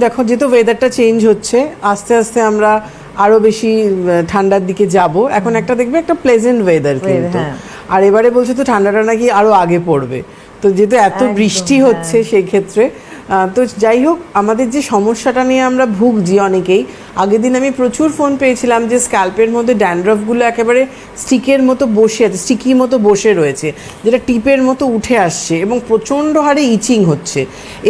দেখো যেহেতু ওয়েদারটা চেঞ্জ হচ্ছে আস্তে আস্তে আমরা আরও বেশি ঠান্ডার দিকে যাব এখন একটা দেখবে একটা প্লেজেন্ট ওয়েদার কিন্তু হ্যাঁ। আর এবারে বলছে তো ঠান্ডাটা নাকি আরও আগে পড়বে তো যেহেতু এত বৃষ্টি হ্যাঁ। হচ্ছে সেই ক্ষেত্রে তো যাই হোক, আমাদের যে সমস্যাটা নিয়ে আমরা ভুগছি অনেকেই আগের দিন আমি প্রচুর ফোন পেয়েছিলাম যে স্ক্যাল্পের মধ্যে ড্যান্ড্রফগুলো একেবারে স্টিকের মতো বসে আছে স্টিকি মতো বসে রয়েছে, যেটা টিপের মতো উঠে আসছে এবং প্রচণ্ড হারে ইচিং হচ্ছে।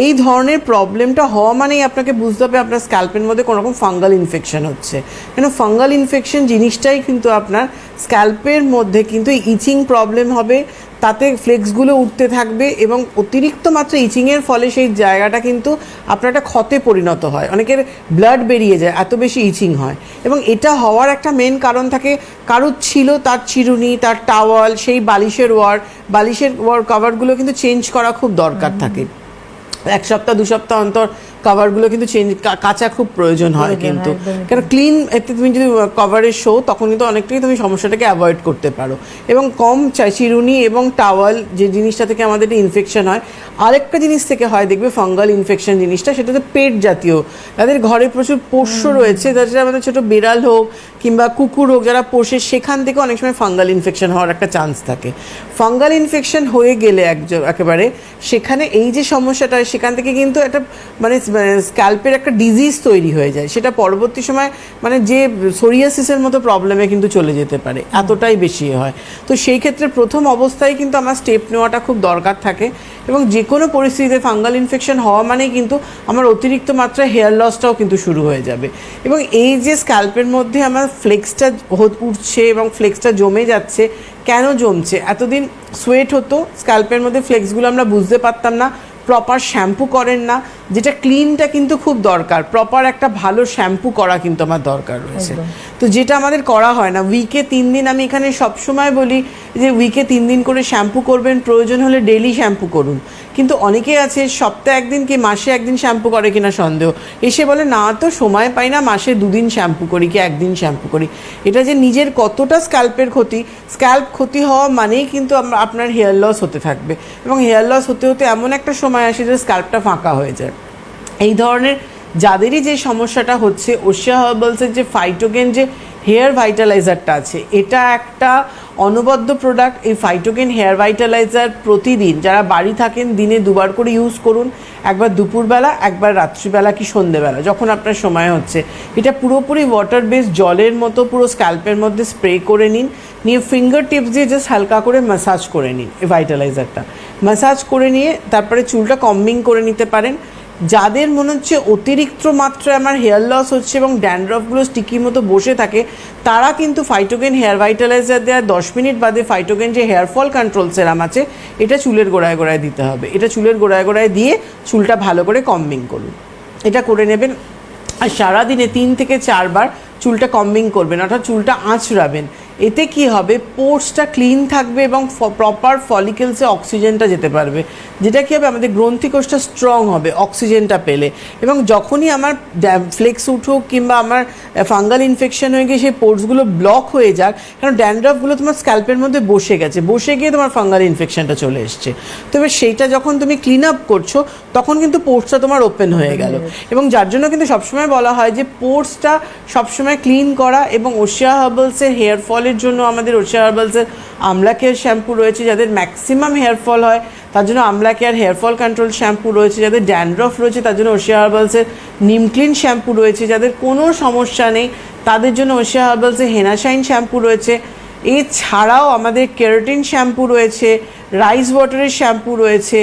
এই ধরনের প্রবলেমটা হওয়া মানেই আপনাকে বুঝতে হবে আপনার স্ক্যাল্পের মধ্যে কোনোরকম ফাঙ্গাল ইনফেকশন হচ্ছে। কেন ফাঙ্গাল ইনফেকশন জিনিসটাই কিন্তু আপনার স্ক্যাল্পের মধ্যে কিন্তু ইচিং প্রবলেম হবে তাতে ফ্লেক্সগুলো উঠতে থাকবে এবং অতিরিক্ত মাত্রা ইচিংয়ের ফলে সেই জায়গাটা কিন্তু আপনার একটা ক্ষতে পরিণত হয় অনেকের ব্লাড বেরিয়ে যায় এত বেশি ইচিং হয়। এবং এটা হওয়ার একটা মেন কারণ থাকে কারুর ছিল তার চিরুনি তার টাওয়াল সেই বালিশের ওয়ার বালিশের ওয়ার কভারগুলো কিন্তু চেঞ্জ করা খুব দরকার থাকে। এক সপ্তাহ দু সপ্তাহ অন্তর কভারগুলো কিন্তু চেঞ্জ কাঁচা খুব প্রয়োজন হয় কিন্তু। কারণ ক্লিন এতে তুমি যদি কভারের শো তখন কিন্তু অনেকটাই তুমি সমস্যাটাকে অ্যাভয়েড করতে পারো। এবং কম চিরুনি এবং টাওয়াল যে জিনিসটা থেকে আমাদের ইনফেকশন হয় আরেকটা জিনিস থেকে হয় দেখবে ফাঙ্গাল ইনফেকশন জিনিসটা সেটা হচ্ছে পেট জাতীয়। তাদের ঘরে প্রচুর পোষ্য রয়েছে যাদের আমাদের ছোটো বিড়াল হোক কিংবা কুকুর হোক যারা পোষে সেখান থেকে অনেক সময় ফাঙ্গাল ইনফেকশন হওয়ার একটা চান্স থাকে। ফাঙ্গাল ইনফেকশন হয়ে গেলে একজন একেবারে সেখানে এই যে সমস্যাটা সেখান থেকে কিন্তু একটা মানে স্ক্যাল্পের একটা ডিজিজ তৈরি হয়ে যায়। সেটা পরবর্তী সময় মানে যে সোরিয়াসিসের মতো প্রবলেমে কিন্তু চলে যেতে পারে, এতটাই বেশি হয়। তো সেই ক্ষেত্রে প্রথম অবস্থায় কিন্তু আমার স্টেপ নেওয়াটা খুব দরকার থাকে এবং যে কোনো পরিস্থিতিতে ফাঙ্গাল ইনফেকশন হওয়া মানেই কিন্তু আমার অতিরিক্ত মাত্রায় হেয়ার লসটাও কিন্তু শুরু হয়ে যাবে। এবং এই যে স্ক্যাল্পের মধ্যে আমার ফ্লেক্সটা উঠছে এবং ফ্লেক্সটা জমে যাচ্ছে, কেন জমছে? এতদিন সোয়েট হতো স্ক্যাল্পের মধ্যে ফ্লেক্সগুলো আমরা বুঝতে পারতাম না প্রপার শ্যাম্পু করেন না যেটা ক্লিনটা কিন্তু খুব দরকার। প্রপার একটা ভালো শ্যাম্পু করা কিন্তু আমার দরকার রয়েছে। তো যেটা আমাদের করা হয় না উইকে তিন দিন আমি এখানে সবসময় বলি যে উইকে তিন দিন করে শ্যাম্পু করবেন প্রয়োজন হলে ডেলি শ্যাম্পু করুন। কিন্তু অনেকে আছে সপ্তাহে একদিন কি মাসে একদিন শ্যাম্পু করে কিনা সন্দেহ। এসে বলে না তো সময় পাই না মাসে দুদিন শ্যাম্পু করি কি একদিন শ্যাম্পু করি? এটা যে নিজের কতটা স্ক্যাল্পের ক্ষতি স্ক্যাল্প ক্ষতি হওয়া মানেই কিন্তু আপনার হেয়ার লস হতে থাকবে। এবং হেয়ার লস হতে হতে এমন একটা সময় আসে যে স্ক্যাল্পটা ফাঁকা হয়ে যায়। এই ধরনের যাদেরই যে সমস্যাটা হচ্ছে ওশিয়া হার্বালসের যে ফাইটোগেন যে হেয়ার ভাইটালাইজারটা আছে, এটা একটা অনবদ্য প্রোডাক্ট এই ফাইটোগেন হেয়ার ভাইটালাইজার প্রতিদিন যারা বাড়ি থাকেন, দিনে দুবার করে ইউজ করুন। একবার দুপুরবেলা, একবার রাত্রিবেলা কি সন্ধেবেলা, যখন আপনার সময় হচ্ছে। এটা পুরোপুরি ওয়াটার বেস জলের মতো, পুরো স্ক্যাল্পের মধ্যে স্প্রে করে নিন। নিয়ে ফিঙ্গার টিপস দিয়ে জাস্ট হালকা করে ম্যাসাজ করে নিন এই ভাইটালাইজারটা ম্যাসাজ করে নিয়ে তারপরে চুলটা কম্বিং করে নিতে পারেন। যাদের মনে হচ্ছে অতিরিক্ত মাত্রায় আমার হেয়ার লস হচ্ছে এবং ড্যান্ড্রফগুলো স্টিকি মতো বসে থাকে, তারা কিন্তু ফাইটোগেন হেয়ার ভাইটালাইজার দেওয়ার দশ মিনিট বাদে ফাইটোগেন যে হেয়ার ফল কন্ট্রোল সেরাম আছে, এটা চুলের গোড়ায় গোড়ায় দিতে হবে। এটা চুলের গোড়ায় গোড়ায় দিয়ে চুলটা ভালো করে কম্বিং করুন। এটা করে নেবেন আর সারাদিনে তিন থেকে চারবার চুলটা কম্বিং করবেন, অর্থাৎ চুলটা আঁচড়াবেন। এতে কি হবে? পোর্সটা ক্লিন থাকবে এবং প্রপার ফলিকেলসে অক্সিজেনটা যেতে পারবে। যেটা কি হবে? আমাদের গ্রন্থিকোষটা স্ট্রং হবে অক্সিজেনটা পেলে। এবং যখনই আমার ফ্লেক্স উঠুক কিংবা আমার ফাঙ্গাল ইনফেকশন হয়ে গিয়ে সেই পোর্সগুলো ব্লক হয়ে যাক, কারণ ড্যান্ড্রফগুলো তোমার স্ক্যাল্পের মধ্যে বসে গেছে, বসে গিয়ে তোমার ফাঙ্গাল ইনফেকশনটা চলে এসছে। তো এবার সেইটা যখন তুমি ক্লিন আপ করছ, তখন কিন্তু পোর্সটা তোমার ওপেন হয়ে গেল। এবং যার জন্য কিন্তু সবসময় বলা হয় যে পোর্সটা সবসময় ক্লিন করা এবং ওশিয়া হার্বালসের হেয়ার ফলের জন্য আমাদের ওশিয়া হার্বালসের আমলা কেয়ার শ্যাম্পু রয়েছে, যাদের ম্যাক্সিমাম হেয়ার ফল হয়, তার জন্য amla care hair fall control shampoo রয়েছে, যাদের ড্যান্ড্রফ রয়েছে, তার জন্য ওশিয়া হার্বালসের নিম ক্লিন শ্যাম্পু রয়েছে, যাদের কোনো সমস্যা নেই, তাদের জন্য ওশিয়া হার্বালসের হেনাশাইন শ্যাম্পু রয়েছে। এছাড়াও আমাদের কেরাটিন শ্যাম্পু রয়েছে রাইস ওয়াটারের শ্যাম্পু রয়েছে,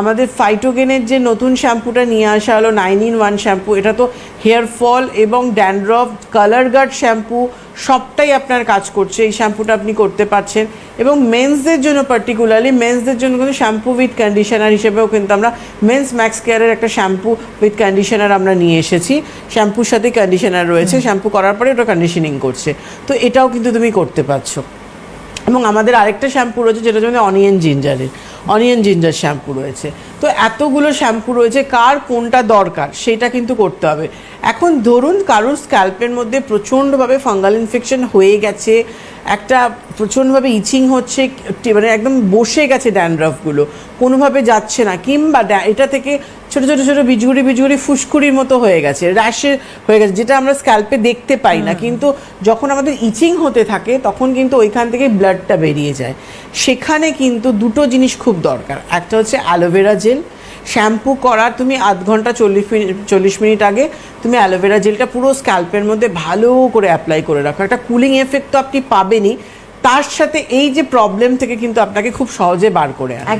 আমাদের ফাইটোগেনের যে নতুন শ্যাম্পুটা নিয়ে আসা হলো নাইন ইন ওয়ান শ্যাম্পু এটা তো হেয়ার ফল এবং ড্যান্ড্রফ কালার গার্ড শ্যাম্পু সবটাই আপনার কাজ করছে এই শ্যাম্পুটা আপনি করতে পারছেন। এবং মেন্সদের জন্য পার্টিকুলারলি মেন্সদের জন্য কিন্তু শ্যাম্পু উইথ কন্ডিশনার হিসেবেও কিন্তু আমরা মেন্স ম্যাক্স কেয়ারের একটা শ্যাম্পু উইথ কন্ডিশনার আমরা নিয়ে এসেছি। শ্যাম্পুর সাথে কন্ডিশনার রয়েছে শ্যাম্পু করার পরে ওটা কন্ডিশনিং করছে। তো এটাও কিন্তু তুমি করতে পারছ। এবং আমাদের আরেকটা শ্যাম্পু রয়েছে যেটা হচ্ছে অনিয়ন জিঞ্জারের অনিয়ন জিঞ্জার শ্যাম্পু রয়েছে। তো এতগুলো শ্যাম্পু রয়েছে, কার কোনটা দরকার সেটা কিন্তু করতে হবে। এখন ধরুন কারোর স্ক্যাল্পের মধ্যে প্রচণ্ডভাবে ফাঙ্গাল ইনফেকশন হয়ে গেছে একটা প্রচণ্ডভাবে ইচিং হচ্ছে মানে একদম বসে গেছে ড্যান্ড্রফগুলো। কোনোভাবে যাচ্ছে না কিংবা এটা থেকে ছোটো ছোটো ছোটো বিজগুড়ি বিজগুড়ি ফুসকুড়ির মতো হয়ে গেছে র্যাশে হয়ে গেছে যেটা আমরা স্ক্যাল্পে দেখতে পাই না। কিন্তু যখন আমাদের ইচিং হতে থাকে তখন কিন্তু ওইখান থেকে ব্লাডটা বেরিয়ে যায়। সেখানে কিন্তু দুটো জিনিস খুব দরকার। একটা হচ্ছে অ্যালোভেরা জেল শ্যাম্পু করার তুমি আধ ঘণ্টা চল্লিশ মিনিট চল্লিশ মিনিট আগে তুমি অ্যালোভেরা জেলটা পুরো স্ক্যাল্পের মধ্যে ভালো করে অ্যাপ্লাই করে রাখো। একটা কুলিং এফেক্ট তো আপনি পাবেনই। তার সাথে এই যে প্রবলেম থেকে কিন্তু আপনাকে খুব সহজে বার করে